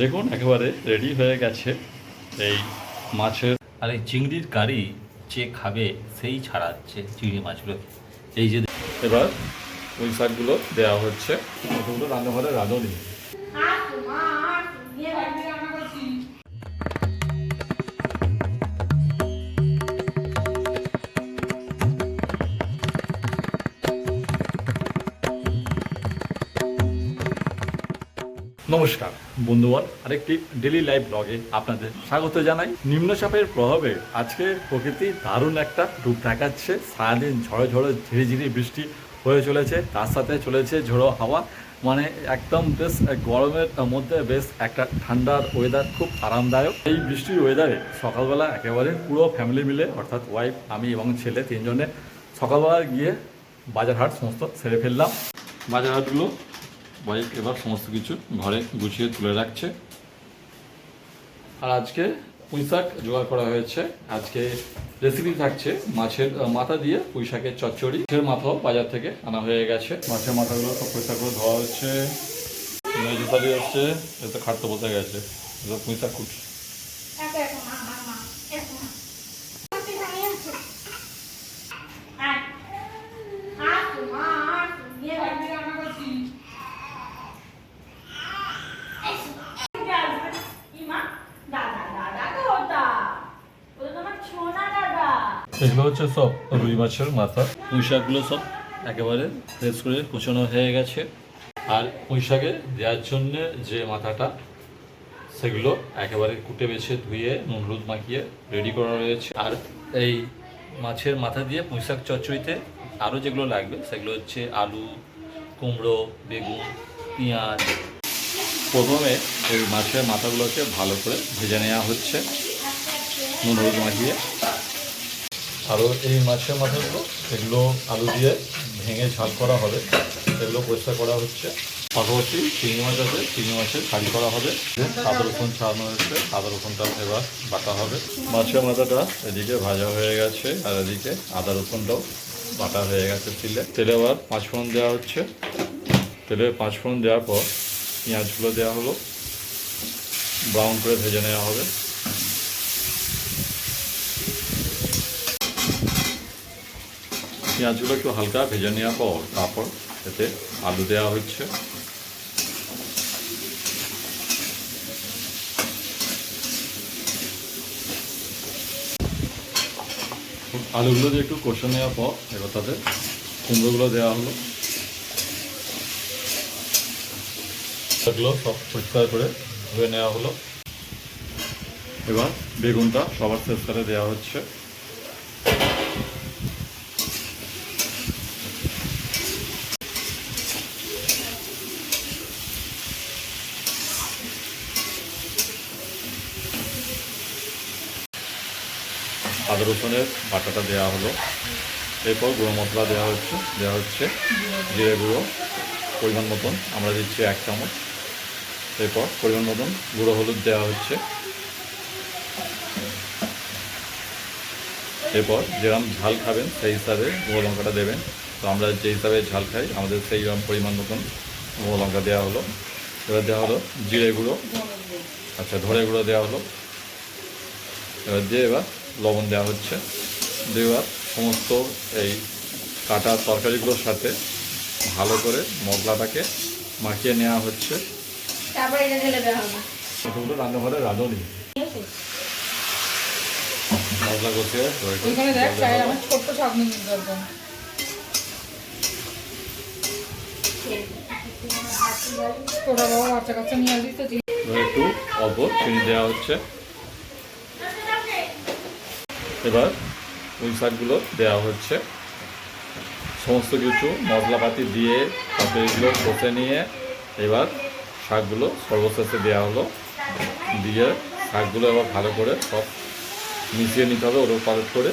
দেখুন একেবারে রেডি হয়ে গেছে এই মাছের। আর এই চিংড়ির কারি যে খাবে সেই ছাড়াচ্ছে চিংড়ি মাছগুলো এই যে এবার ওই শাকগুলো দেওয়া হচ্ছে। ওগুলো রান্নাঘরে রাঁধুনি। নমস্কার। বন্ধুগণ, আরেকটি ডেলি লাইভ ব্লগে আপনাদের স্বাগত জানাই। নিম্নচাপের প্রভাবে আজকে প্রকৃতি দারুণ একটা রূপ দেখাচ্ছে। সারাদিন ঝড়ো ঝড়ো ঝিরিঝিরি বৃষ্টি হয়ে চলেছে, তার সাথে চলেছে ঝোড়ো হাওয়া। মানে একদম বেশ গরমের মধ্যে বেশ একটা ঠান্ডার ওয়েদার খুব আরামদায়ক। এই বৃষ্টির ওয়েদারে সকালবেলা একেবারে পুরো ফ্যামিলি মিলে, অর্থাৎ ওয়াইফ আমি এবং ছেলে তিনজনে সকালবেলা গিয়ে বাজার হাট সমস্ত সেরে ফেললাম। বাজার হাটগুলো ওয়াইফ এবার সমস্ত কিছু ঘরে গুছিয়ে তুলে রাখছে। আর আজকে পুঁই শাক জোগাড় করা হয়েছে। আজকে রেসিপি থাকছে মাছের মাথা দিয়ে পুঁই শাকের চচ্চড়ি। মাছের মাথাও বাজার থেকে আনা হয়ে গেছে। মাছের মাথাগুলো সব পুঁইশাকগুলো ধোয়া হচ্ছে। জুতা দিয়ে হচ্ছে এতে খাটতে বসে গেছে। পুঁইশাক পুঁই শাক কুটি এগুলো হচ্ছে সব রুই মাছের মাথা। পুঁই শাকগুলো সব একেবারে ফ্রেশ করে কুচানো হয়ে গেছে। আর পুঁই শাকে দেওয়ার জন্য যে মাথাটা, সেগুলো একেবারে কুটে বেছে ধুয়ে, নুন হলুদ মাখিয়ে রেডি করা রয়েছে। আর এই মাছের মাথা দিয়ে পুঁই শাক চচ্চড়িতে আরও যেগুলো লাগবে, সেগুলো হচ্ছে আলু, কুমড়ো, বেগুন, পেঁয়াজ। প্রথমে এই মাছের মাথাগুলোকে ভালো করে ভেজে নেওয়া হচ্ছে। নুন হলুদ মাখিয়ে আরও এই মাছের মাথাগুলো, এগুলো আলু দিয়ে ভেঙে ঝাল করা হবে। এগুলো পরিষ্কার করা হচ্ছে। পাশাপাশি চিংড়ি মাছ আছে, চিংড়ি মাছের খালি করা হবে। আদা, রসুন ছাড়ানো হয়েছে। আদা, রসুনটা এবার বাটা হবে। মাছের মাথাটা এদিকে ভাজা হয়ে গেছে, আর এদিকে আদা, রসুনটাও বাটা হয়ে গেছে তেলে। তেলে আবার পাঁচফোড়ন দেওয়া হচ্ছে। তেলে পাঁচফোড়ন দেওয়ার পর পেঁয়াজগুলো দেওয়া হলো। ব্রাউন করে ভেজে নেওয়া হবে। পেঁয়াজগুলো একটু হালকা ভেজে নেওয়ার পর তারপর এতে আলু দেওয়া হচ্ছে। আলুগুলো দিয়ে একটু কষে নেওয়ার পর এবার তাতে কুমড়োগুলো দেওয়া হলো। এগুলো সব পরিষ্কার করে ধুয়ে নেওয়া হলো। এবার বেগুনটা সবার শেষ করে দেওয়া হচ্ছে। আদা রসুনের বাটাটা দেওয়া হলো। এরপর গুঁড়ো মশলা দেওয়া হচ্ছে দেওয়া হচ্ছে জিরে গুঁড়ো, পরিমাণ মতন। আমরা দিচ্ছি এক চামচ। এরপর পরিমাণ মতন গুঁড়ো হলুদ দেওয়া হচ্ছে। এরপর যেরকম ঝাল খাবেন, সেই হিসাবে গুঁড়ো লঙ্কাটা দেবেন। তো আমরা যে হিসাবে ঝাল খাই, আমাদের সেই রকম পরিমাণ মতন গুঁড়ো লঙ্কা দেওয়া হলো। এবার দেওয়া হলো জিরে গুঁড়ো। আচ্ছা ধরে গুঁড়ো দেওয়া হলো। এবার দিয়ে এবার লবণ দেওয়া হচ্ছে। দেওয়ার সমস্ত এই কাটা তরকারিগুলোর সাথে ভালো করে মশলাটাকে মাখিয়ে নেওয়া হচ্ছে। এগুলো রান্নাঘরে রাঁধুনি। মশলা কষিয়ে ওইখানে দেখ চায়ের আমার ছোট্ট চাটনি নিতে একদম তোরা বাবা বাচ্চা কাচ্চা নিয়ে আসবি তো চিনি। এবার একটু অল্প চিনি দেওয়া হচ্ছে। এবার পুঁই শাকগুলো দেওয়া হচ্ছে। সমস্ত কিছু মশলাপাতি দিয়ে তারপরে এগুলো কষে নিয়ে এবার শাকগুলো সর্বশেষে দেওয়া হলো। দিয়ে শাকগুলো এবার ভালো করে সব মিশিয়ে নিতে হবে ওর পালট করে।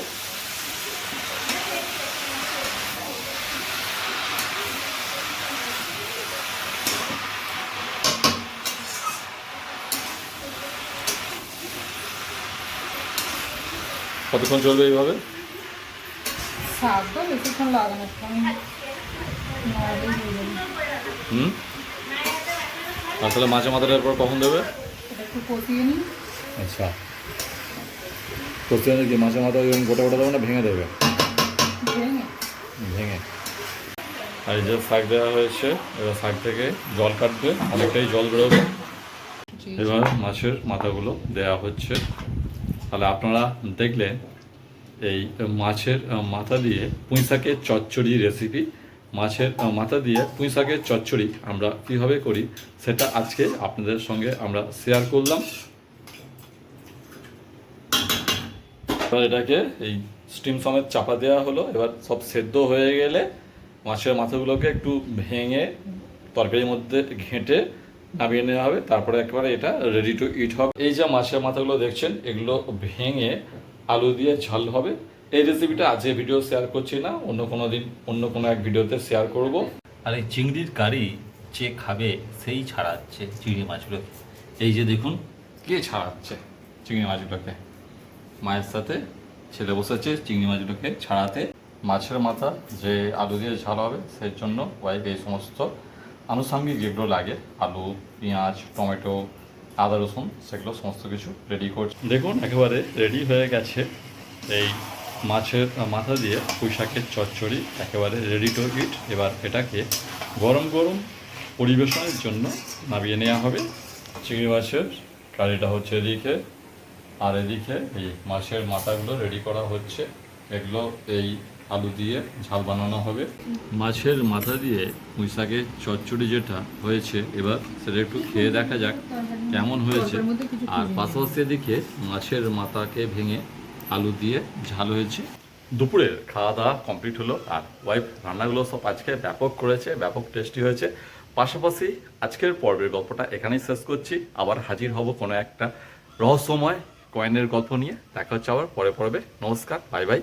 কতক্ষণ চলবে এইভাবে? হুম? আর তাহলে মাঝে মাথাটার পর কখন দেবে? কষিয়ে আচ্ছা। কচুয়ানে কি মাছের মাথা গোটা গোটা দেবো না ভেঙে দেবে? ভেঙে। আর যে শাক দেওয়া হয়েছে এবার শাক থেকে জল কাটবে অনেকটাই জল বেরোবে। এবার মাছের মাথাগুলো দেওয়া হচ্ছে। তাহলে আপনারা দেখলেন এই মাছের মাথা দিয়ে পুঁই শাকের চচ্চড়ি রেসিপি মাছের মাথা দিয়ে পুঁই শাকের চচ্চড়ি আমরা কীভাবে করি সেটা আজকে আপনাদের সঙ্গে আমরা শেয়ার করলাম। এটাকে এই স্টিম সমেত চাপা দেওয়া হলো। এবার সব সেদ্ধ হয়ে গেলে মাছের মাথাগুলোকে একটু ভেঙে তরকারির মধ্যে ঘেঁটে নামিয়ে নেওয়া হবে, তারপরে একেবারে এটা রেডি টু ইট হবে। এই যে মাছের মাথাগুলো দেখছেন, এগুলো ভেঙে আলু দিয়ে ঝাল হবে। এই রেসিপিটা আজকে ভিডিও শেয়ার করছি না, অন্য কোনো দিন, অন্য কোনো এক ভিডিওতে শেয়ার করব। আর এই চিংড়ির কারি যে খাবে, সেই ছাড়াচ্ছে চিংড়ি মাছগুলোকে। এই যে দেখুন, কে ছাড়াচ্ছে চিংড়ি মাছগুলোকে? মায়ের সাথে ছেলে বসেছে চিংড়ি মাছগুলোকে ছাড়াতে। মাছের মাথা যে আলু দিয়ে ঝাল হবে, সেই জন্য ওয়াইফ এই সমস্ত আনুষঙ্গিক যেগুলো লাগে। আলু, পেঁয়াজ, টমেটো, আদা, রসুন, সেগুলো সমস্ত কিছু রেডি করছে। দেখুন, একেবারে রেডি হয়ে গেছে। এই মাছের, মাথা দিয়ে পুঁই শাকের চচ্চড়ি একেবারে রেডি টু ইট এবার এটাকে গরম গরম পরিবেশনের জন্য নামিয়ে নেওয়া হবে। চিংড়ি মাছের কারিটা হচ্ছে এদিকে। আর এদিকে এই মাছের মাথাগুলো রেডি করা হচ্ছে। এগুলো এই আলু দিয়ে ঝাল বানানো হবে। মাছের মাথা দিয়ে পুঁই শাকের চচ্চড়ি যেটা হয়েছে, এবার সেটা একটু খেয়ে দেখা যাক কেমন হয়েছে। আর পাশাপাশি এদিকে মাছের মাথাকে ভেঙে আলু দিয়ে ঝাল হয়েছে। দুপুরের খাওয়া দাওয়া কমপ্লিট হলো আর ওয়াইফ রান্নাগুলো সব আজকে ব্যাপক করেছে, ব্যাপক টেস্টি হয়েছে। পাশাপাশি আজকের পর্বের গল্পটা এখানেই শেষ করছি। আবার হাজির হব কোনো একটা রহস্যময় কয়েনের গল্প নিয়ে। দেখা হচ্ছে আবার পরে পর্বে। নমস্কার, বাই বাই।